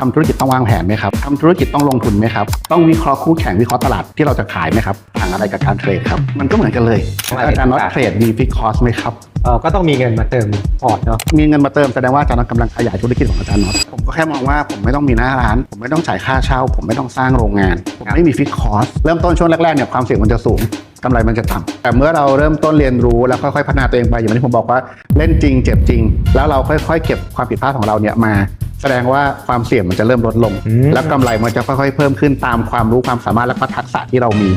ทำธุรกิจต้องวางแผนไหมครับทำธุรกิจต้องลงทุนไหมครับ ต้องวิเคราะห์คู่แข่งวิเคราะห์ตลาดที่เราจะขายไหมครับต่างอะไรกับการเทรดครับ มันก็เหมือนกันเลย อาจารย์น็อตเทรดมีฟิกคอสไหมครับ เออก็ต้องมีเงินมาเติมพอร์ตเนาะ มีเงินมาเติมแสดงว่าอาจารย์น็อตกำลังขยายธุรกิจของอาจารย์น็อต ผมก็แค่มองว่าผมไม่ต้องมีหน้าร้าน ผมไม่ต้องจ่ายค่าเช่า ผมไม่ต้องสร้างโรงงาน ผมไม่มีฟิกคอส เริ่มต้นช่วงแรกๆเนี่ยความเสี่ยงมันจะสูง กำไรมันจะต่ำแต่เมื่อเราเริ่มต้นเรียนรู้แล้วค่อยๆพัฒนาตัวเองไปอย่างที่ผมบอกว่าเล่นจริงเจ็บจริง แล้วเราค่อยๆ เก็บความผิดพลาดของเราเนี่ยมาแสดงว่าความเสี่ยงมันจะเริ่มลดลง แล้วกำไรมันจะค่อยๆ เพิ่มขึ้นตามความรู้ความสามารถและก็ทักษะที่เรามี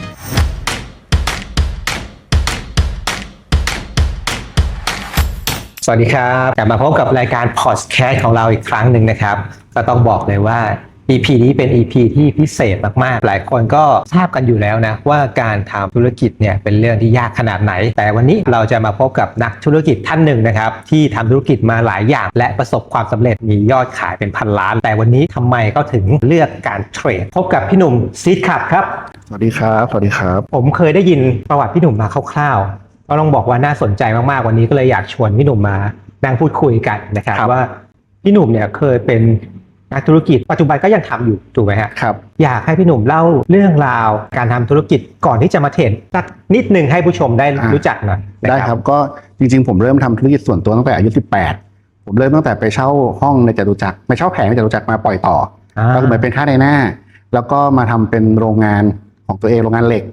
สวัสดีครับ กลับมาพบกับรายการพอดแคสต์ของเราอีกครั้งหนึ่งนะครับ ก็ต้องบอกเลยว่า EP นี้เป็น EP ที่พิเศษมาก ๆ หลายคนก็ทราบกันอยู่แล้วนะ ว่าการทำธุรกิจเนี่ยเป็นเรื่องที่ยากขนาดไหน แต่วันนี้เราจะมาพบกับนักธุรกิจท่านหนึ่งนะครับ ที่ทำธุรกิจมาหลายอย่าง และประสบความสำเร็จมียอดขายเป็นพันล้าน แต่วันนี้ทำไมเขาถึงเลือกการเทรด พบกับพี่หนุ่มซีดขับครับ สวัสดีครับ สวัสดีครับ ผมเคยได้ยินประวัติพี่หนุ่มมาคร่าวๆ ก็ต้องบอกว่าน่าสนใจมาก ๆ วันนี้ก็เลยอยากชวนพี่หนุ่มมานั่งพูดคุยกันนะครับครับว่าพี่หนุ่มเนี่ยเคยเป็น นักธุรกิจปัจจุบันก็ยังทำอยู่ถูกไหมฮะครับอยากให้พี่หนุ่มเล่าเรื่องราวการทำธุรกิจก่อนที่จะมาเทรดสักนิดหนึ่งให้ผู้ชมได้อ่ารู้รู้จักหน่อยนะได้ครับก็จริงๆ ผมเริ่มทำธุรกิจส่วนตัวตั้งแต่อายุ 18 ผมเริ่มตั้งแต่ไปเช่าห้องในจตุจักรไปเช่าแผงในจตุจักรมาปล่อยต่ออ่าก็คือเหมือนเป็นค่าในหน้า แล้วก็มาทำเป็นโรงงานของตัวเองโรงงานเหล็ก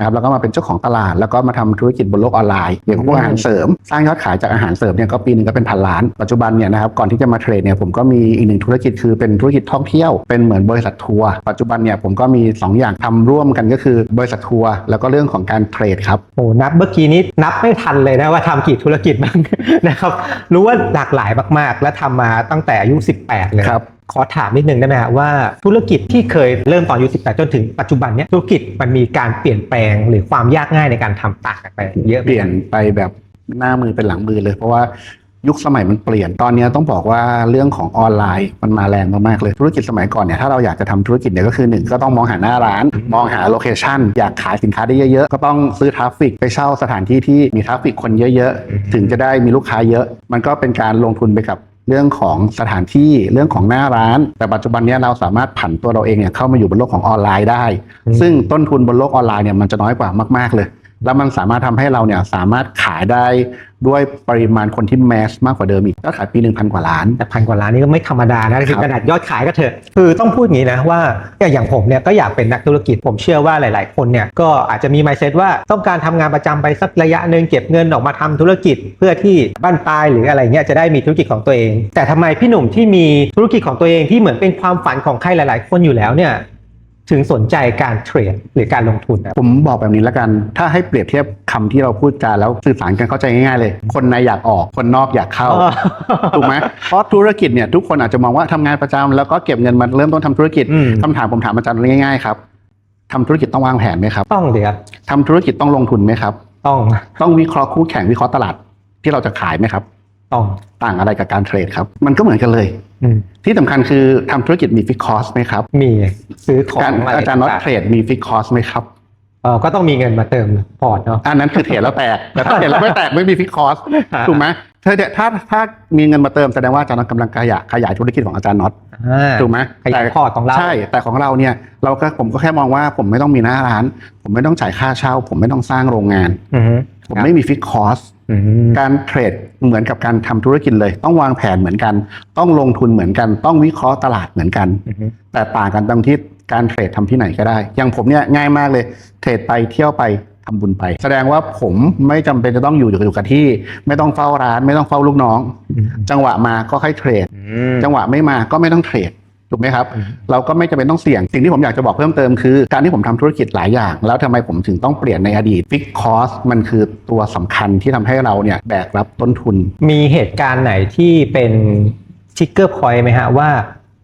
นะครับแล้วก็มาเป็นเจ้าของตลาด แล้วก็มาทำธุรกิจบนโลกออนไลน์อย่างพวกอาหารเสริม สร้างยอดขายจากอาหารเสริมเนี่ยก็ปีหนึ่งก็เป็นพันล้านปัจจุบันเนี่ยนะครับก่อนที่จะมาเทรดเนี่ยผมก็มีอีกหนึ่งธุรกิจคือเป็นธุรกิจท่องเที่ยวเป็นเหมือนบริษัททัวร์ปัจจุบันเนี่ยผมก็มีสองอย่างทำร่วมกันก็คือบริษัททัวร์แล้วก็เรื่องของการเทรดครับโอ้นับเมื่อกี้นี้นับไม่ทันเลยนะว่าทำกี่ธุรกิจบ้างนะครับรู้ว่าหลากหลายมากๆ และทำมาตั้งแต่อายุ 18 เลยครับ ขอถามนิดนึงได้ไหมฮะว่าธุรกิจที่เคยเริ่มตอนอายุ18 จนถึงปัจจุบันเนี้ยธุรกิจมันมีการเปลี่ยนแปลงหรือความยากง่ายในการทำต่างกันไปเยอะเปลี่ยนไปแบบหน้ามือเป็นหลังมือเลย เพราะว่ายุคสมัยมันเปลี่ยนตอนนี้ต้องบอกว่าเรื่องของออนไลน์มันมาแรงมากๆเลยธุรกิจสมัยก่อนเนี่ยถ้าเราอยากจะทำธุรกิจเนี่ยก็คือหนึ่งก็ต้องมองหาหน้าร้าน มองหาโลเคชันอยากขายสินค้าได้เยอะๆ ก็ต้องซื้อทราฟฟิกไปเช่าสถานที่ที่มีทราฟฟิกคนเยอะๆ ถึงจะได้มีลูกค้าเยอะ มันก็เป็นการลงทุนไปกับ เรื่องของสถานที่เรื่องของหน้าร้าน แต่ปัจจุบันเนี้เราสามารถผันตัวเราเองเนี่ยเข้ามาอยู่บนโลกของออนไลน์ได้ ซึ่งต้นทุนบนโลกออนไลน์เนี่ยมันจะน้อยกว่ามาก ๆเลย แล้วมันสามารถทำให้เราเนี่ยสามารถขายได้ ด้วยปริมาณคนที่แมสมากกว่าเดิมอีกก็ขายปีหนึ่งพันกว่าล้าน แต่พันกว่าล้านนี่ก็ไม่ธรรมดานะคือขนาดยอดขายก็เถอะ คือต้องพูดอย่างนี้นะว่าอย่างผมเนี่ยก็อยากเป็นนักธุรกิจ ผมเชื่อว่าหลาย ๆ คนเนี่ยก็อาจจะมี mindset ว่าต้องการทำงานประจำไปสักระยะหนึ่งเก็บเงินออกมาทำธุรกิจ เพื่อที่บ้านปลายหรืออะไรเงี้ยจะได้มีธุรกิจของตัวเอง แต่ทำไมพี่หนุ่มที่มีธุรกิจของตัวเองที่เหมือนเป็นความฝันของใครหลาย ๆ คนอยู่แล้วเนี่ย ถึงสนใจการเทรดหรือการลงทุนนะผมบอกแบบนี้แล้วกัน ถ้าให้เปรียบเทียบคำที่เราพูดจาแล้วสื่อสารกันเข้าใจง่ายๆเลย คนในอยากออก คนนอกอยากเข้า ถูกไหมเพราะธุรกิจเนี่ยทุกคนอาจจะมองว่าทำงานประจำแล้วก็เก็บเงินมาเริ่มต้นทำธุรกิจอืม คำถามผมถามอาจารย์ง่ายๆครับทำธุรกิจต้องวางแผนไหมครับต้องเดี๋ยวทำธุรกิจต้องลงทุนไหมครับ ต้อง ต้องวิเคราะห์คู่แข่งวิเคราะห์ตลาดที่เราจะขายไหมครับ ต้องต่างอะไรกับการเทรดครับ มันก็เหมือนกันเลยอืมที่สำคัญคือทำธุรกิจมีฟิกคอสไหมครับ มีซื้อของการะไอาจารย์น็อตเทรดมีฟิกคอสไหมครับเออก็ต้องมีเงินมาเติมพอร์ตเนาะอันนั้นคือเทรดแล้วแตกแต่ถ้าเทรดแล้วไม่แตกไม่มีฟิกคอสถูกไหมถ้าถ้าถ้ามีเงินมาเติมแสดงว่าอาจารย์น็อตกำลังขยายขยายธุรกิจของอาจารย์น็อตอ่าถูกไหมขยายพอร์ตของเราใช่แต่ของเราเนี่ยเราก็ผมก็แค่มองว่าผมไม่ต้องมีหน้าร้าน ผมไม่ต้องจ่ายค่าเช่า ผมไม่ต้องสร้างโรงงานอือฮึผมไม่มีฟิกคอสอืม การเทรดเหมือนกับการทำธุรกิจเลย ต้องวางแผนเหมือนกัน ต้องลงทุนเหมือนกัน ต้องวิเคราะห์ตลาดเหมือนกันอือฮึแต่ต่างกันตรงที่การเทรดทำที่ไหนก็ได้ อย่างผมเนี่ยง่ายมากเลย เทรดไปเที่ยวไปทำบุญไป แสดงว่าผมไม่จำเป็นจะต้องอยู่อยู่กับที่ ไม่ต้องเฝ้าร้าน ไม่ต้องเฝ้าลูกน้อง จังหวะมาก็ค่อยเทรด จังหวะไม่มาก็ไม่ต้องเทรด ถูกไหมครับอืมเราก็ไม่จำเป็นต้องเสี่ยง สิ่งที่ผมอยากจะบอกเพิ่มเติมคือ การที่ผมทำธุรกิจหลายอย่าง แล้วทำไมผมถึงต้องเปลี่ยนในอดีตฟิกคอสมันคือตัวสำคัญที่ทำให้เราเนี่ยแบกรับต้นทุน มีเหตุการณ์ไหนที่เป็นทิกเกอร์พอยต์ไหมฮะว่า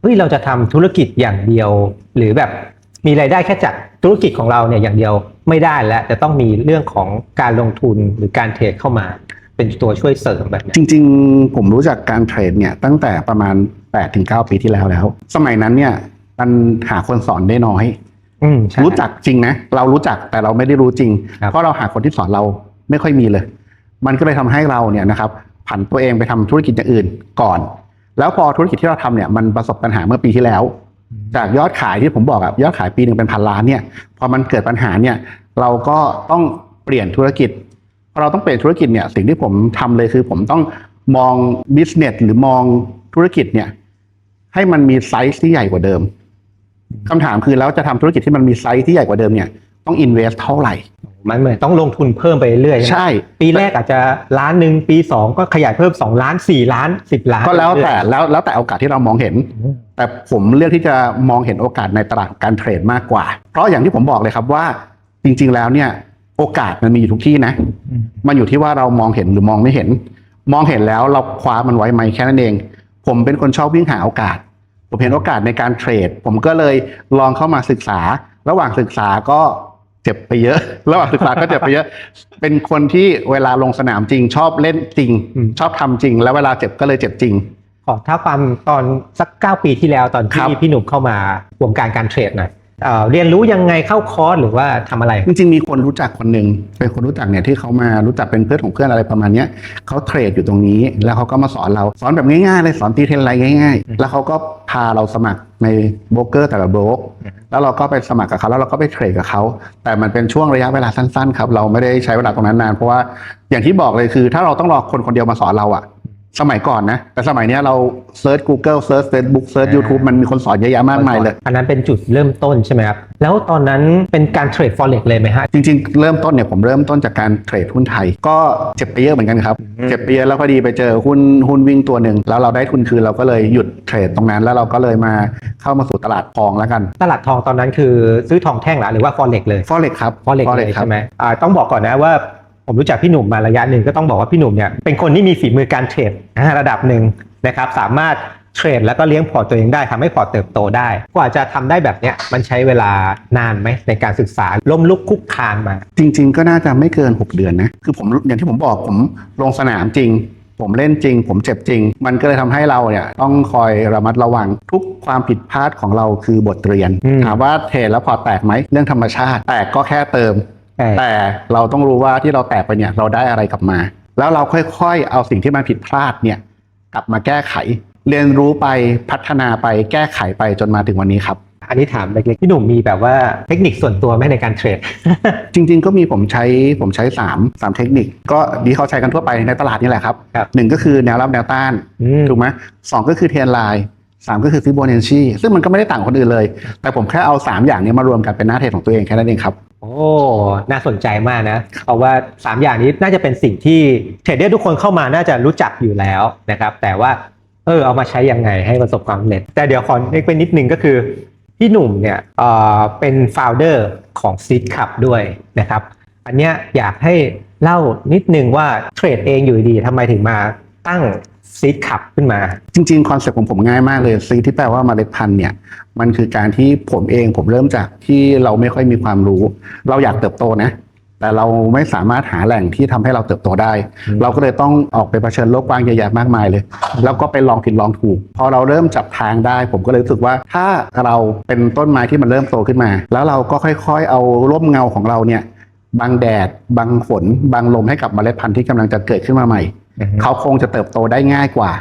เฮ้ยเราจะทำธุรกิจอย่างเดียว หรือแบบมีรายได้แค่จากธุรกิจของเราเนี่ยอย่างเดียวไม่ได้แล้วจะต้องมีเรื่องของการลงทุนหรือการเทรดเข้ามา เป็นตัวช่วยเสริมแบบเนี้ยจริง ๆ ผมรู้จักการเทรดเนี่ยตั้งแต่ประมาณ 8-9ปีที่แล้วแล้ว สมัยนั้นเนี่ยมันหาคนสอนได้น้อยอืมใช่รู้จักจริงนะเรารู้จักแต่เราไม่ได้รู้จริงครับเพราะเราหาคนที่สอนเราไม่ค่อยมีเลย มันก็เลยทำให้เราเนี่ยนะครับผันตัวเองไปทำธุรกิจอย่างอื่นก่อน แล้วพอธุรกิจที่เราทำเนี่ยมันประสบปัญหาเมื่อปีที่แล้ว จากยอดขายที่ผมบอกอะยอดขายปีหนึ่งเป็นพันล้านเนี่ยพอมันเกิดปัญหาเนี่ยเราก็ต้องเปลี่ยนธุรกิจพอเราต้องเปลี่ยนธุรกิจเนี่ยสิ่งที่ผมทำเลยคือผมต้องมอง business หรือมองธุรกิจเนี่ย ให้มันมีไซส์ที่ใหญ่กว่าเดิมคำถามคือแล้วจะทำธุรกิจที่มันมีไซส์ที่ใหญ่กว่าเดิมเนี่ยต้อง invest เท่าไหร่ มันเหมือนต้องลงทุนเพิ่มไปเรื่อยๆใช่ ปีแรกอาจจะล้านหนึ่งปี2ก็ขยายเพิ่ม2ล้าน4ล้าน10ล้าน ก็แล้วแต่เรื่อยแล้วแล้วแต่โอกาสที่เรามองเห็นๆแต่ผมเลือกที่จะมองเห็นโอกาสในตลาดการเทรดมากกว่า เพราะอย่างที่ผมบอกเลยครับว่าจริง ๆ แล้วเนี่ยโอกาสมันมีอยู่ทุกที่นะ มันอยู่ที่ว่าเรามองเห็นหรือมองไม่เห็น มองเห็นแล้วเราคว้ามันไว้ไหมแค่นั้นเอง ผมเป็นคนชอบวิ่งหาโอกาส ผมเห็นโอกาสในการเทรด ผมก็เลยลองเข้ามาศึกษา ระหว่างศึกษาก็เจ็บไปเยอะ ระหว่างศึกษาก็เจ็บไปเยอะ เป็นคนที่เวลาลงสนามจริง ชอบเล่นจริงอืมชอบทำจริง แล้วเวลาเจ็บก็เลยเจ็บจริงขอท้าความตอนสัก9ปีที่แล้วตอนครัที่บพี่หนุ่มเข้ามาวงการการเทรดหน่อย เอ่อเรียนรู้ยังไงเข้าคอร์สหรือว่าทำอะไร จริงๆมีคนรู้จักคนหนึ่งเป็นคนรู้จักเนี่ยที่เขามารู้จักเป็นเพื่อนของเพื่อนอะไรประมาณนี้เขาเทรดอยู่ตรงนี้ แล้วเขาก็มาสอนเราสอนแบบง่ายๆเลยสอนตีเทรนไลน์ง่าย ๆ แล้วเขาก็พาเราสมัครในโบรกเกอร์แต่ละโบรกแล้วเราก็ไปสมัครกับเขาแล้วเราก็ไปเทรดกับเขาแต่มันเป็นช่วงระยะเวลาสั้นๆครับเราไม่ได้ใช้เวลาตรงนั้นนานเพราะว่าอย่างที่บอกเลยคือ ถ้าเราต้องรอคนคนเดียวมาสอนเราอะ สมัยก่อนนะ แต่สมัยเนี้ยเราเซิร์ช Google เซิร์ช Facebook เซิร์ช YouTube มันมีคนสอนเยอะแยะมากมายเลย อันนั้นเป็นจุดเริ่มต้นใช่ไหมครับ แล้วตอนนั้นเป็นการเทรด forex เลยไหมฮะ จริงๆ เริ่มต้นเนี่ยผมเริ่มต้นจากการเทรดหุ้นไทย ก็เจ็บไปเยอะเหมือนกันครับอืมเจ็บไปเยอะแล้วพอดีไปเจอหุ้นหุ้นวิ่งตัวหนึ่งแล้วเราได้ทุนคืนเราก็เลยหยุดเทรดตรงนั้นแล้วเราก็เลยมาเข้ามาสู่ตลาดทองแล้วกัน ตลาดทองตอนนั้นคือซื้อทองแท่งเหรอหรือว่า forex เลย forex ครับ forex เลยครับใช่ไหมอ่าต้องบอกก่อนนะว่า ผมรู้จักพี่หนุ่มมาระยะหนึ่งก็ต้องบอกว่าพี่หนุ่มเนี่ยเป็นคนที่มีฝีมือการเทรดนะระดับหนึ่งนะครับสามารถเทรดแล้วก็เลี้ยงพอร์ตตัวเองได้ทำให้พอร์ตเติบโตได้ กว่าจะทำได้แบบเนี้ยมันใช้เวลานานไหมในการศึกษาล้มลุกคลุกคลานมา จริง ๆ ก็น่าจะไม่เกิน 6 เดือนนะคือผมอย่างที่ผมบอกผมลงสนามจริง ผมเล่นจริง ผมเจ็บจริง มันก็เลยทำให้เราเนี่ยต้องคอยระมัดระวังทุกความผิดพลาดของเราคือบทเรียนอืมถามว่าเทรดแล้วพอร์ตแตกไหมเรื่องธรรมชาติ แตกก็แค่เติม ใช่ แต่เราต้องรู้ว่าที่เราแตกไปเนี่ยเราได้อะไรกลับมา แล้วเราค่อยๆ เอาสิ่งที่มันผิดพลาดเนี่ยกลับมาแก้ไข เรียนรู้ไปพัฒนาไปแก้ไขไปจนมาถึงวันนี้ครับ อันนี้ถามเล็กๆพี่หนุ่มมีแบบว่าเทคนิคส่วนตัวไหมในการเทรด จริง ๆ ก็มีผมใช้ผมใช้3 3เทคนิค ก็ดีเขาใช้กันทั่วไปในตลาดนี่แหละครับครับ หนึ่งก็คือแนวรับแนวต้าน อืม ถูกไหมสองก็คือเทรนไลน์ สามก็คือฟิโบนัชชีซึ่งมันก็ไม่ได้ต่างคนอื่นเลย แต่ผมแค่เอา 3 อย่างนี้มารวมกันเป็นหน้าเทรดของตัวเองแค่นั้นเองครับ โอ้ น่าสนใจมากนะเพราว่า 3 อย่างนี้น่าจะเป็นสิ่งที่เทรดเดอร์ทุกคนเข้ามาน่าจะรู้จักอยู่แล้วนะครับ แต่ว่าเออเอามาใช้ยังไงให้ประสบความสำเร็จ แต่เดี๋ยวขอเล็กไปนิดนึงก็คือพี่หนุ่มเนี่ยเอ่อเป็นฟ o u เดอร์ของ Seed Cup ด้วยนะครับ อันเนี้ยอยากให้เล่านิดนึงว่าเทรดเองอยู่ดีทำไมถึงมาตั้ง Seed Cup ขึ้นมา จริงๆ คอนเซ็ปต์ของผมง่ายมากเลยซีที่แปลว่าเมล็ดพันธุ์เนี่ย มันคือการที่ผมเองผมเริ่มจากที่เราไม่ค่อยมีความรู้ เราอยากเติบโตนะ แต่เราไม่สามารถหาแหล่งที่ทำให้เราเติบโตได้อืมเราก็เลยต้องออกไปเผชิญโลกกว้างเยอะแยะมากมายเลย แล้วก็ไปลองผิดลองถูก พอเราเริ่มจับทางได้ ผมก็เลยรู้สึกว่าถ้าเราเป็นต้นไม้ที่มันเริ่มโตขึ้นมา แล้วเราก็ค่อย ๆ เอาร่มเงาของเราเนี่ยบังแดดบังฝนบังลมให้กับเมล็ดพันธุ์ที่กำลังจะเกิดขึ้นมาใหม่ เขาคงจะเติบโตได้ง่ายกว่า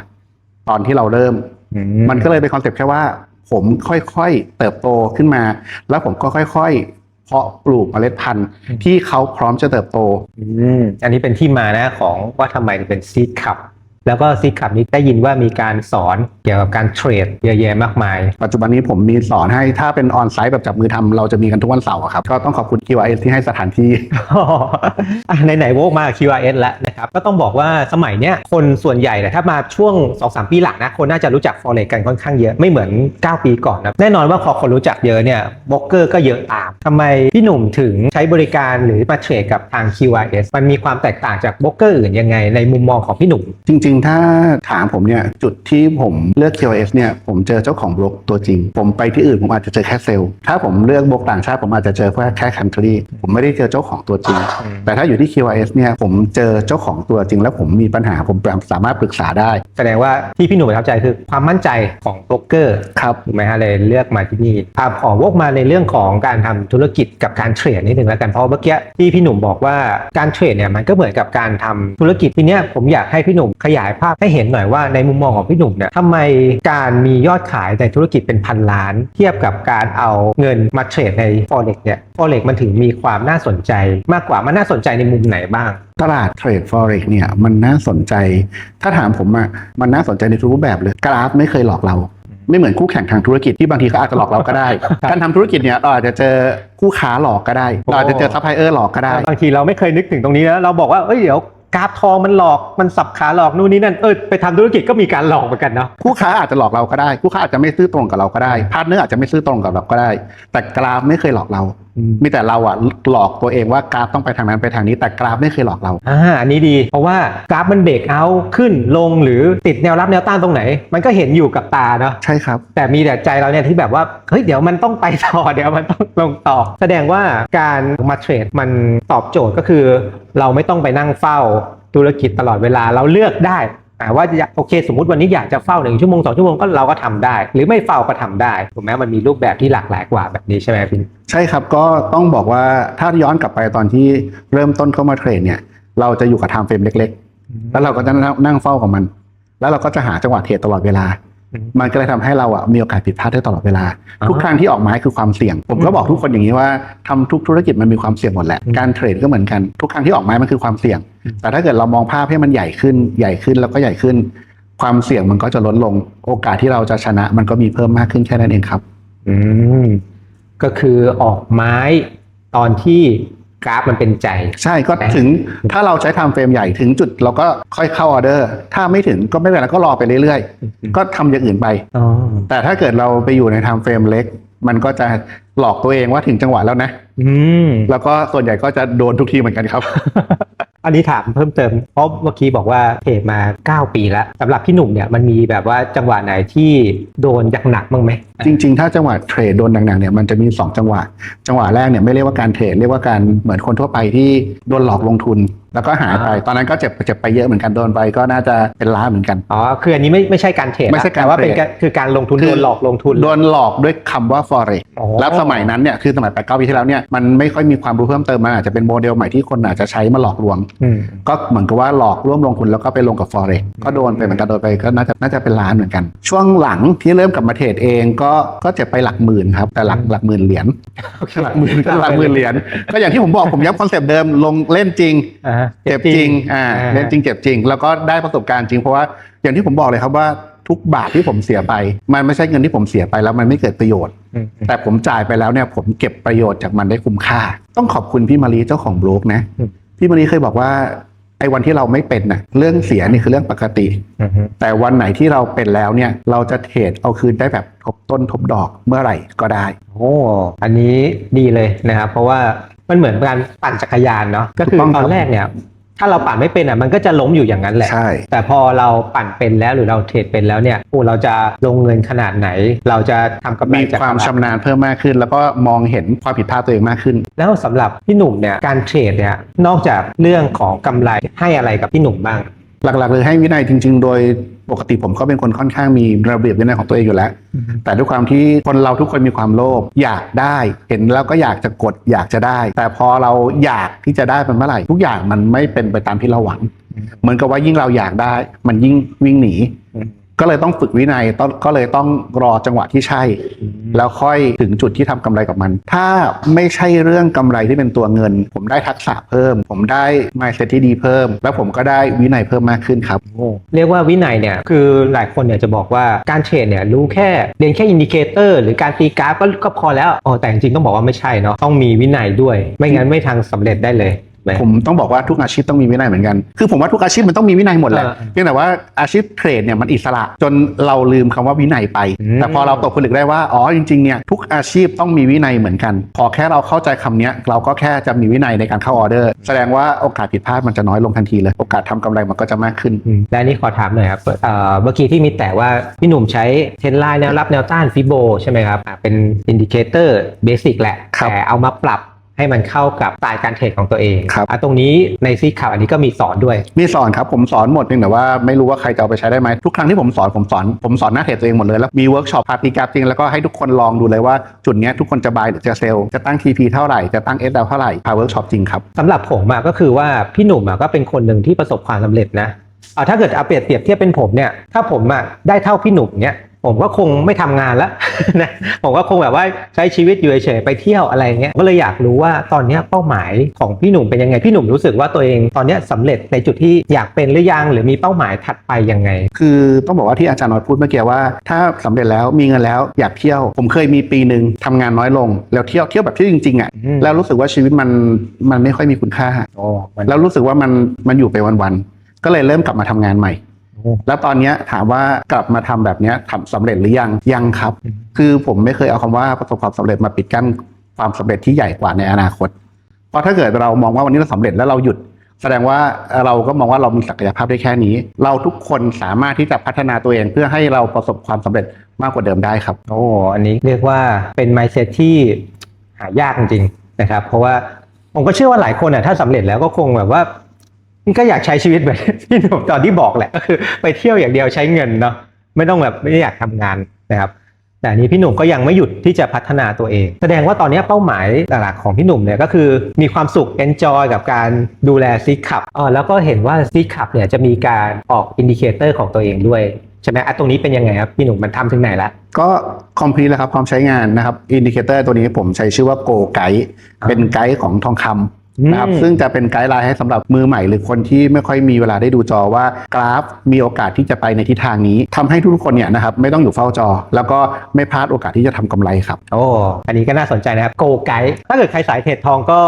ตอนที่เราเริ่ม มันก็เลยเป็นคอนเซ็ปต์แค่ว่า ผมค่อยๆเติบโตขึ้นมา แล้วผมก็ค่อยๆ เพาะปลูกเมล็ดพันธุ์อืมที่เขาพร้อมจะเติบโตอืมอันนี้เป็นที่มานะของว่าทำไมถึงเป็นซีดคับแล้วก็ซีดคับนี้ได้ยินว่ามีการสอนเกี่ยวกับการเทรดเยอะแยะมากมาย ปัจจุบันนี้ผมมีสอนให้ถ้าเป็นออนไซต์แบบจับมือทำเราจะมีกันทุกวันเสาร์อะครับ ก็ต้องขอบคุณ QRS ที่ให้สถานที่อะไหนๆโวกมา QRS แล้ว นะครับก็ต้องบอกว่าสมัยเนี้ยคนส่วนใหญ่เนี่ยถ้ามาช่วง 2-3 ปีหลังนะคนน่าจะรู้จัก Forex กันค่อนข้างเยอะไม่เหมือน 9 ปีก่อนนะแน่นอนว่าพอคนรู้จักเยอะเนี่ยบล็อกเกอร์ก็เยอะตามทำไมพี่หนุ่มถึงใช้บริการหรือมาเทรดกับทาง QRS มันมีความแตกต่างจากบล็อกเกอร์อื่นยังไงในมุมมองของพี่หนุ่ม จริง ๆ ถ้าถามผมเนี่ยจุดที่ผมเลือก QRS เนี่ยผมเจอเจ้าของบล็อกตัวจริง ผมไปที่อื่นผมอาจจะเจอแค่เซลล์ถ้าผมเลือกบล็อกต่างชาติผมอาจจะเจอแค่แค่คันทรีผมไม่ได้เจอเจ้าของตัวจริง แต่ถ้าอยู่ที่ QRS เนี่ยผมเจอเจ้าของตัวจริงแล้วผมมีปัญหาผมสามารถปรึกษาได้ แสดงว่าที่พี่หนุ่มประทับใจคือความมั่นใจของโบรกเกอร์ครับถูกไหมฮะเลยเลือกมาที่นี่อ่าขอวกมาในเรื่องของการทำธุรกิจกับการเทรดนิดนึงแล้วกันเพราะเมื่อกี้ที่พี่หนุ่มบอกว่าการเทรดเนี่ยมันก็เหมือนกับการทำธุรกิจทีเนี้ยผมอยากให้พี่หนุ่มขยายภาพให้เห็นหน่อยว่าในมุมมองของพี่หนุ่มเนี่ยทำไมการมียอดขายในธุรกิจเป็นพันล้าน เทียบกับการเอาเงินมาเทรดใน forex เนี่ย forex มันถึงมีความน่าสนใจมากกว่ามันน่าสนใจในมุมไหนบ้าง ตลาดเทรด forex เนี่ยมันน่าสนใจ ถ้าถามผมอะมันน่าสนใจในทุกรูปแบบเลย กราฟไม่เคยหลอกเรา ไม่เหมือนคู่แข่งทางธุรกิจที่บางทีเขาอาจจะหลอกเราก็ได้ การทำธุรกิจเนี่ยเราอาจจะเจอคู่ค้าหลอกก็ได้เราอาจจะเจอซัพพลายเออร์หลอกก็ได้ บางทีเราไม่เคยนึกถึงตรงนี้แล้วเราบอกว่าเอ้ยเดี๋ยวกราฟทองมันหลอกมันสับขาหลอกนู่นนี่นั่นเออไปทำธุรกิจก็มีการหลอกเหมือนกันเนาะคู่ค้าอาจจะหลอกเราก็ได้คู่ค้าอาจจะไม่ซื่อตรงกับเราก็ได้พาร์ทเนอร์อาจจะไม่ซื่อตรงกับเราก็ได้ แต่กราฟไม่เคยหลอกเรา มีแต่เราอะหลอกตัวเองว่ากราฟต้องไปทางนั้นไปทางนี้แต่กราฟไม่เคยหลอกเราอ่าอันนี้ดี เพราะว่ากราฟมันเบรกเอาท์ขึ้นลงหรือติดแนวรับแนวต้านตรงไหน มันก็เห็นอยู่กับตาเนาะใช่ครับ แต่มีแต่ใจเราเนี่ยที่แบบว่าเฮ้ยเดี๋ยวมันต้องไปต่อเดี๋ยวมันต้องลงต่อ แสดงว่าการมาเทรดมันตอบโจทย์ก็คือ เราไม่ต้องไปนั่งเฝ้าธุรกิจตลอดเวลาเราเลือกได้ อ่าว่าจะโอเค สมมติวันนี้อยากจะเฝ้าหนึ่งชั่วโมงสองชั่วโมงก็เราก็ทำได้ หรือไม่เฝ้าก็ทำได้ถูกไหมมันมีรูปแบบที่หลากหลายกว่าแบบนี้ใช่ไหมพี่ใช่ครับก็ต้องบอกว่าถ้าย้อนกลับไปตอนที่เริ่มต้นเข้ามาเทรดเนี่ย เราจะอยู่กับไทม์เฟรมเล็ก ๆ แล้วเราก็จะนั่งนั่งเฝ้ากับมัน แล้วเราก็จะหาจังหวะเทรดตลอดเวลา มมันก็เลยทำให้เราอะมีโอกาสผิดพลาดได้ตลอดเวลาอ๋อทุกครั้งที่ออกไม้คือความเสี่ยง ผมก็อืมบอกทุกคนอย่างนี้ว่าทำทุกธุรกิจมันมีความเสี่ยงหมดแหละอืมการเทรดก็เหมือนกันทุกครั้งที่ออกไม้มันคือความเสี่ยงอืมแต่ถ้าเกิดเรามองภาพให้มันใหญ่ขึ้นใหญ่ขึ้นแล้วก็ใหญ่ขึ้น ความเสี่ยงมันก็จะลดลง โอกาสที่เราจะชนะมันก็มีเพิ่มมากขึ้นแค่นั้นเองครับ อืมก็คือออกไม้ตอนที่ กราฟมันเป็นใจ ใช่ก็ถึงถ้าเราใช้ไทม์เฟรมใหญ่ถึงจุดเราก็ค่อยเข้าออเดอร์ ถ้าไม่ถึงก็ไม่เป็นไรก็รอไปเรื่อยอืมๆก็ทำอย่างอื่นไปอ๋อแต่ถ้าเกิดเราไปอยู่ในไทม์เฟรมเล็ก มันก็จะหลอกตัวเองว่าถึงจังหวะแล้วนะอืมแล้วก็ส่วนใหญ่ก็จะโดนทุกทีเหมือนกันครับอันนี้ถามเพิ่มเติมเพราะเมื่อกี้บอกว่าเทรดมา 9 ปีแล้วสำหรับพี่หนุ่มเนี่ยมันมีแบบว่าจังหวะไหนที่โดนยักหนักบ้างไหมจริงๆ ถ้าจังหวะเทรดโดนหนักๆเนี่ยมันจะมี 2 จังหวะ จังหวะแรกเนี่ยไม่เรียกว่าการเทรดเรียกว่าการเหมือนคนทั่วไปที่โดนหลอกลงทุน แล้วก็หายไป ตอนนั้นก็เจ็บเจ็บไปเยอะเหมือนกันโดนไปก็น่าจะเป็นล้านเหมือนกันอ๋อคืออันนี้ไม่ไม่ใช่การเทรดไม่ใช่การแต่ว่าเป็นเทรดการคือการลงทุนคือโดนหลอกลงทุนโดนหลอกด้วยคำว่า forex อ๋อแล้วสมัยนั้นเนี่ยคือสมัยแปดเก้าปีที่แล้วเนี่ยมันไม่ค่อยมีความรู้เพิ่มเติมมันอาจจะเป็นโมเดลใหม่ที่คนอาจจะใช้มาหลอกลวงอืมก็เหมือนกับว่าหลอกร่วมลงทุนแล้วก็ไปลงกับ forex ก็โดนไปเหมือนกันโดนไปก็น่าจะน่าจะเป็นล้านเหมือนกัน ช่วงหลังที่เริ่มกลับมาเทรดเองก็ก็เจ็บไปหลักหมื่นครับ แต่หลักหลักหมื่นเหรียญหลักหมื่นหลักหมื่นเหรียญก็อย่างที่ผมบอกผมย้ำคอนเซปต์เดิมลงเล่นจริงอ่าเจ็บจริงอ่าเล่นจริงเจ็บจริง แล้วก็ได้ประสบการณ์จริงเพราะว่าอย่างที่ผมบอกเลยครับว่าทุกบาทที่ผมเสียไป มันไม่ใช่เงินที่ผมเสียไปแล้วมันไม่เกิดประโยชน์อืมแต่ผมจ่ายไปแล้วเนี่ยผมเก็บประโยชน์จากมันได้คุ้มค่า ต้องขอบคุณพี่มารีเจ้าของบล็อกนะอืมพี่มารีเคยบอกว่า ไอ้วันที่เราไม่เป็นน่ะเรื่องเสียนี่คือเรื่องปกติ อืมแต่วันไหนที่เราเป็นแล้วเนี่ย เราจะเทรดเอาคืนได้แบบทบต้นทบดอกเมื่อไหร่ก็ได้ โอ้อันนี้ดีเลยนะครับ เพราะว่ามันเหมือนการปั่นจักรยานเนาะก็คือถูกต้องตคอรับนแรกเนี่ย ถ้าเราปั่นไม่เป็นอะมันก็จะล้มอยู่อย่างนั้นแหละ ใช่ แต่พอเราปั่นเป็นแล้วหรือเราเทรดเป็นแล้วเนี่ยโอ้เราจะลงเงินขนาดไหน เราจะทำกำไรมีจากความตลดชำนาญเพิ่มมากขึ้น แล้วก็มองเห็นความผิดพลาดตัวเองมากขึ้น แล้วสำหรับพี่หนุ่มเนี่ยการเทรดเนี่ยนอกจากเรื่องของกำไรให้อะไรกับพี่หนุ่มบ้าง หลักๆเลยให้วินัยจริง ๆ โดยปกติผมก็เป็นคนค่อนข้างมีระเบียบวินัยของตัวเองอยู่แล้ว แต่ด้วยความที่คนเราทุกคนมีความโลภอยากได้ เห็นแล้วก็อยากจะกดอยากจะได้ แต่พอเราอยากที่จะได้มันเมื่อไหร่ ทุกอย่างมันไม่เป็นไปตามที่เราหวังอืมเหมือนกับว่ายิ่งเราอยากได้ มันยิ่งวิ่งหนีอืม ก็เลยต้องฝึกวินัยต้องก็เลยต้องรอจังหวะที่ใช่ แล้วค่อยถึงจุดที่ทำกำไรกับมัน ถ้าไม่ใช่เรื่องกำไรที่เป็นตัวเงิน ผมได้ทักษะเพิ่ม ผมได้ mindset ที่ดีเพิ่ม แล้วผมก็ได้วินัยเพิ่มมากขึ้นครับเรียกว่าวินัยเนี่ยคือหลายคนเนี่ยจะบอกว่าการเทรดเนี่ยรู้แค่เรียนแค่อินดิเคเตอร์หรือการตีกราฟก็ก็พอแล้วอ๋อแต่จริงๆต้องบอกว่าไม่ใช่เนาะต้องมีวินัยด้วย ไม่งั้นไม่ทางสำเร็จได้เลยถูกไหม ผมต้องบอกว่าทุกอาชีพต้องมีวินัยเหมือนกัน คือผมว่าทุกอาชีพมันต้องมีวินัยหมดแหละเออเพียงแต่ว่าอาชีพเทรดเนี่ยมันอิสระ จนเราลืมคำว่าวินัยไปอืมแต่พอเราตกผลึกได้ว่า อ๋อ จริงๆ เนี่ยทุกอาชีพต้องมีวินัยเหมือนกัน พอแค่เราเข้าใจคำเนี้ยเราก็แค่จะมีวินัยในการเข้าออเดอร์ แสดงว่าโอกาสผิดพลาดมันจะน้อยลงทันทีเลย โอกาสทำกำไรมันก็จะมากขึ้นอืมและอันนี่ขอถามหน่อยครับเอ่อเมื่อกี้ที่มีแต่ว่าพี่หนุ่มใช้เทรนไลน์แนวรับแนวต้านฟิโบใช่ไหมครับอ่าเป็นอินดิเคเตอร์เบสิกแหละครับแต่เอามาปรับ ให้มันเข้ากับสไตล์การเทรดของตัวเองครับ อะตรงนี้ในซีขับอันนี้ก็มีสอนด้วย มีสอนครับผมสอนหมดเพียงแต่ว่าไม่รู้ว่าใครจะเอาไปใช้ได้ไหมทุกครั้งที่ผมสอนผมสอนผมสอนหน้าเทรดตัวเองหมดเลยแล้วมีเวิร์กช็อปพาร์ตี้กราฟจริงแล้วก็ให้ทุกคนลองดูเลยว่าจุดเนี้ยทุกคนจะบายหรือจะเซลล์จะตั้ง TP เท่าไหร่จะตั้ง SL เท่าไหร่พาเวิร์กช็อปจริงครับสำหรับผมอะก็คือว่าพี่หนุ่มอะก็เป็นคนหนึ่งที่ประสบความสำเร็จนะเอาถ้าเกิดเอาเปรียบเทียบเทียบเป็นผมเนี่ยถ้าผมอะได้เท่าพี่หนุ่มเนี่ย ผมก็คงไม่ทำงานแล้วนะผมก็คงแบบว่าใช้ชีวิตอยู่เฉยๆไปเที่ยวอะไรเงี้ยก็เลยอยากรู้ว่าตอนเนี้ยเป้าหมายของพี่หนุ่มเป็นยังไงพี่หนุ่มรู้สึกว่าตัวเองตอนเนี้ยสำเร็จในจุดที่อยากเป็นหรือยังหรือมีเป้าหมายถัดไปยังไง คือต้องบอกว่าที่อาจารย์นอตพูดเมื่อกี้ว่า ถ้าสำเร็จแล้วมีเงินแล้วอยากเที่ยว ผมเคยมีปีหนึ่งทำงานน้อยลง แล้วเที่ยวเที่ยวแบบที่จริงๆอะอืมแล้วรู้สึกว่าชีวิตมันมันไม่ค่อยมีคุณค่าโอ้มันแล้วรู้สึกว่ามันมันอยู่ไปวันๆก็เลยเริ่มกลับมาทำงานใหม่ แล้วตอนเนี้ยถามว่ากลับมาทำแบบเนี้ยทำสำเร็จหรือยังยังครับอืมคือผมไม่เคยเอาคำว่าประสบความสำเร็จมาปิดกั้นความสำเร็จที่ใหญ่กว่าในอนาคต เพราะถ้าเกิดเรามองว่าวันนี้เราสำเร็จแล้วเราหยุด แสดงว่าเราก็มองว่าเรามีศักยภาพได้แค่นี้ เราทุกคนสามารถที่จะพัฒนาตัวเองเพื่อให้เราประสบความสำเร็จมากกว่าเดิมได้ครับ โอ้อันนี้เรียกว่าเป็น mindset ที่หายากจริงๆนะครับ เพราะว่าผมก็เชื่อว่าหลายคนอะถ้าสำเร็จแล้วก็คงแบบว่า ก็อยากใช้ชีวิตแบบที่หนุ่มตอนที่บอกแหละก็คือไปเที่ยวอย่างเดียวใช้เงินเนาะไม่ต้องแบบไม่อยากทำงานนะครับ แต่นี้พี่หนุ่มก็ยังไม่หยุดที่จะพัฒนาตัวเอง แสดงว่าตอนนี้เป้าหมายหลักของพี่หนุ่มเนี่ยก็คือมีความสุข enjoy กับการดูแลซีขับอ๋อแล้วก็เห็นว่าซีขับเนี่ยจะมีการออกอินดิเคเตอร์ของตัวเองด้วยใช่ไหมอะตรงนี้เป็นยังไงครับ พี่หนุ่มมันทำถึงไหนละก็คอมพลีทแล้วครับ พร้อมใช้งานนะครับอินดิเคเตอร์ตัวนี้ผมใช้ชื่อว่า Go Guide อ่าเป็นไกด์ของทองคำ นะครับอืมซึ่งจะเป็นไกด์ไลน์ให้สำหรับมือใหม่ หรือคนที่ไม่ค่อยมีเวลาได้ดูจอว่ากราฟมีโอกาสที่จะไปในทิศทางนี้ทำให้ทุกคนเนี่ยนะครับไม่ต้องอยู่เฝ้าจอ แล้วก็ไม่พลาดโอกาสที่จะทำกำไรครับ โอ้อันนี้ก็น่าสนใจนะครับ Go Guide ถ้าเกิดใครสายเทรดทองก็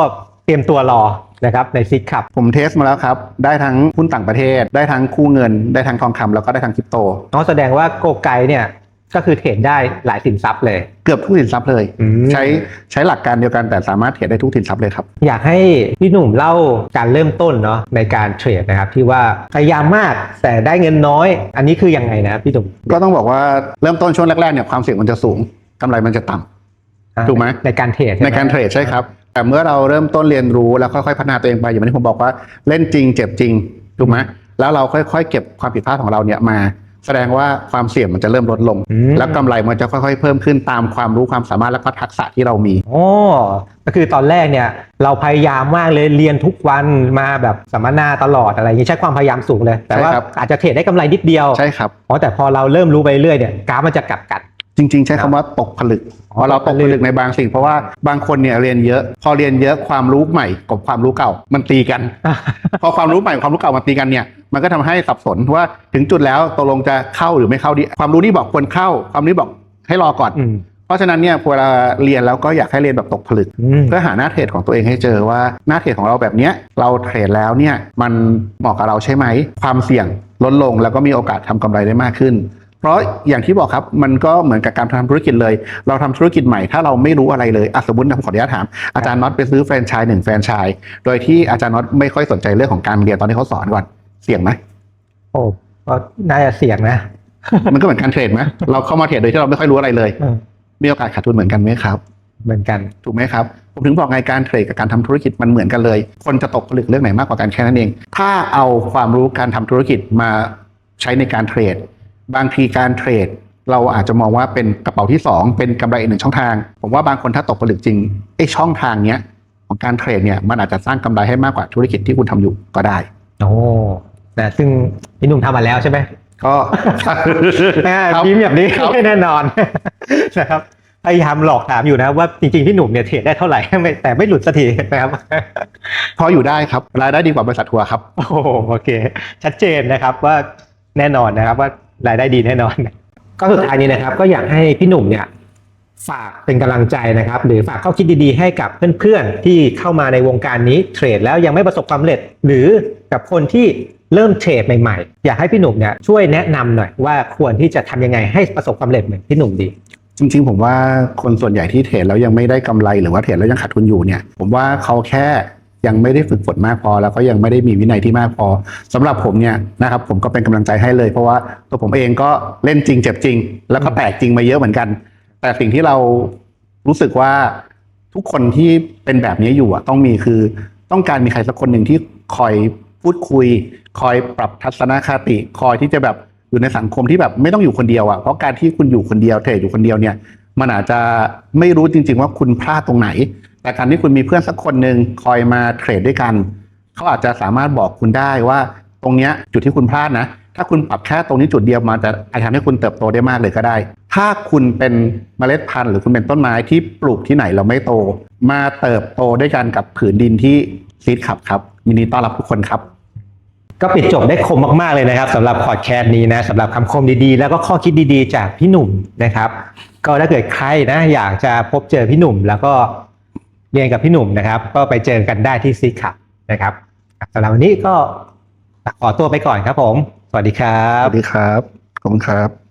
เตรียมตัวรอนะครับในซิกขับผมเทสมาแล้วครับ ได้ทั้งหุ้นต่างประเทศ ได้ทั้งคู่เงิน ได้ทั้งทองคำแล้วก็ได้ทั้งคริปโตน้องแสดงว่า Go Guide เนี่ย ก็คือเทรดได้หลายสินทรัพย์เลย เกือบทุกสินทรัพย์เลย อืม ใช้ใช้หลักการเดียวกันแต่สามารถเทรดได้ทุกสินทรัพย์เลยครับ อยากให้พี่หนุ่มเล่าการเริ่มต้นเนาะในการเทรดนะครับ ที่ว่าพยายามมากแต่ได้เงินน้อย อันนี้คือยังไงนะครับพี่หนุ่มก็ต้องบอกว่าเริ่มต้นช่วงแรกๆเนี่ยความเสี่ยงมันจะสูงกำไรมันจะต่ำอ่าถูกไหม ในการเทรดช่ไหมในการเทรดใช่ครับ แต่เมื่อเราเริ่มต้นเรียนรู้แล้วค่อยๆพัฒนาตัวเองไปอย่างที่ผมบอกว่าเล่นจริงเจ็บจริงถูกไหมแล้วเราค่อยๆ เก็บความผิดพลาดของเราเนี่ยมา แสดงว่าความเสี่ยงมันจะเริ่มลดลง อืม แล้วกำไรมันจะค่อยๆเพิ่มขึ้นตามความรู้ความสามารถและก็ทักษะที่เรามีโอ้ก็คือตอนแรกเนี่ยเราพยายามมากเลยเรียนทุกวันมาแบบสัมมนาตลอดอะไรอย่างนี้ใช้ความพยายามสูงเลย แต่ว่าใช่ครับ อาจจะเทรดได้กำไรนิดเดียวใช่ครับ อ๋อแต่พอเราเริ่มรู้ไปเรื่อยเนี่ยกราฟมันจะกลับกัน จริง ๆ ใช้คำว่าตกผลึกอ๋อเพราะเราตกตกผผลึลึกกในบางสิ่ง เพราะว่าบางคนเนี่ยเรียนเยอะ พอเรียนเยอะความรู้ใหม่กับความรู้เก่ามันตีกัน พอความรู้ใหม่กับความรู้เก่ามาตีกันเนี่ยมันก็ทำให้สับสนว่าถึงจุดแล้วตกลงจะเข้าหรือไม่เข้าดี ความรู้นี่บอกควรเข้า ความรู้นี่บอกให้รอก่อน อืมเพราะฉะนั้นเนี่ยเวลาเรียนแล้วก็อยากให้เรียนแบบตกผลึก อืม เพื่อหาหน้าเทรดของตัวเองให้เจอว่าหน้าเทรดของเราแบบเนี้ยเราเทรดแล้วเนี่ยมันเหมาะกับเราใช่ไหม ความเสี่ยงลดลงแล้วก็มีโอกาสทำกำไรได้มากขึ้น เพราะอย่างที่บอกครับมันก็เหมือนกับการทำธุรกิจเลย เราทำธุรกิจใหม่ถ้าเราไม่รู้อะไรเลยอะสมมตินะผมขออนุญาตถามอาจารย์น็อตไปซื้อแฟรนไชส์หนึ่งแฟรนไชส์โดยที่อาจารย์น็อตไม่ค่อยสนใจเรื่องของการเรียนตอนที่เขาสอนก่อนเสี่ยงไหมโอ้ก็น่าจะเสี่ยงนะ มันก็เหมือนการเทรดไหมเราเข้ามาเทรดโดยที่เราไม่ค่อยรู้อะไรเลยเออมีโอกาสขาดทุนเหมือนกันไหมครับ เหมือนกันถูกไหมครับผมถึงบอกไงการเทรดกับการทำธุรกิจมันเหมือนกันเลย คนจะตกผลึกเรื่องไหนมากกว่ากันแค่นั้นเอง ถ้าเอาความรู้การทำธุรกิจมาใช้ในการเทรด บางทีการเทรดเราอาจจะมองว่าเป็นกระเป๋าที่สองเป็นกำไรอีกหนึ่งช่องทาง ผมว่าบางคนถ้าตกผลึกจริงไอ้ช่องทางเนี้ยของการเทรดเนี่ยมันอาจจะสร้างกำไรให้มากกว่าธุรกิจที่คุณทำอยู่ก็ได้ โอ้นะซึ่งพี่หนุ่มทำมาแล้วใช่ไหมก็ อ่าครับยิ้มแบบนี้ครับ แน่นอน นะครับพยายามหลอกถามอยู่นะว่าจริงๆพี่หนุ่มเนี่ยเทรดได้เท่าไหร่ไม่แต่ไม่หลุดสักทีนะครับ พออยู่ได้ครับรายได้ดีกว่าบริษัททัวร์ครับ โอ้โหโอเค ชัดเจนนะครับว่าแน่นอนนะครับว่า รายได้ดีแน่นอน ก็สุดท้ายนี้นะครับ ก็อยากให้พี่หนุ่มเนี่ยฝากเป็นกำลังใจนะครับ หรือฝากข้อคิดดีๆให้กับเพื่อนๆที่เข้ามาในวงการนี้เทรดแล้วยังไม่ประสบความสำเร็จ หรือกับคนที่เริ่มเทรดใหม่ๆ อยากให้พี่หนุ่มเนี่ยช่วยแนะนำหน่อยว่าควรที่จะทำยังไงให้ประสบความสำเร็จเหมือนพี่หนุ่มดี จริงๆ ผมว่าคนส่วนใหญ่ที่เทรดแล้วยังไม่ได้กำไรหรือว่าเทรดแล้วยังขาดทุนอยู่เนี่ย ผมว่าเขาแค่ ยังไม่ได้ฝึกฝนมากพอ แล้วก็ยังไม่ได้มีวินัยที่มากพอสำหรับผมเนี่ยนะครับผมก็เป็นกำลังใจให้เลย เพราะว่าตัวผมเองก็เล่นจริงเจ็บจริง แล้วก็แตกจริงมาเยอะเหมือนกัน แต่สิ่งที่เรารู้สึกว่าทุกคนที่เป็นแบบนี้อยู่อะต้องมีคือต้องการมีใครสักคนหนึ่งที่คอยพูดคุย คอยปรับทัศนคติ คอยที่จะแบบอยู่ในสังคมที่แบบไม่ต้องอยู่คนเดียวอะเพราะการที่คุณอยู่คนเดียวเทรดอยู่คนเดียวเนี่ยมันอาจจะไม่รู้จริง ๆ ว่าคุณพลาดตรงไหน แต่การที่คุณมีเพื่อนสักคนหนึ่งคอยมาเทรดด้วยกัน เขาอาจจะสามารถบอกคุณได้ว่าตรงเนี้ยจุดที่คุณพลาดนะ ถ้าคุณปรับแค่ตรงนี้จุดเดียวมาจะอาจจะทำให้คุณเติบโตได้มากเลยก็ได้ ถ้าคุณเป็นเมล็ดพันธุ์หรือคุณเป็นต้นไม้ที่ปลูกที่ไหนเราไม่โต มาเติบโตด้วยกันกับผืนดินที่ซีดขับครับยินดีต้อนรับทุกคนครับก็ปิดจบได้คมมาก ๆ เลยนะครับสำหรับพอดแคสต์นี้นะสำหรับคำคมดีๆ แล้วก็ข้อคิดดีๆ จากพี่หนุ่มนะครับ ก็ถ้าเกิดใครนะอยากจะพบเจอพี่หนุ่ม แล้วก็ เรียนกับพี่หนุ่มนะครับ ก็ไปเจอกันได้ที่ซีคับนะครับสำหรับวันนี้ก็ขอตัวไปก่อนครับผม สวัสดีครับ สวัสดีครับ ขอบคุณครับ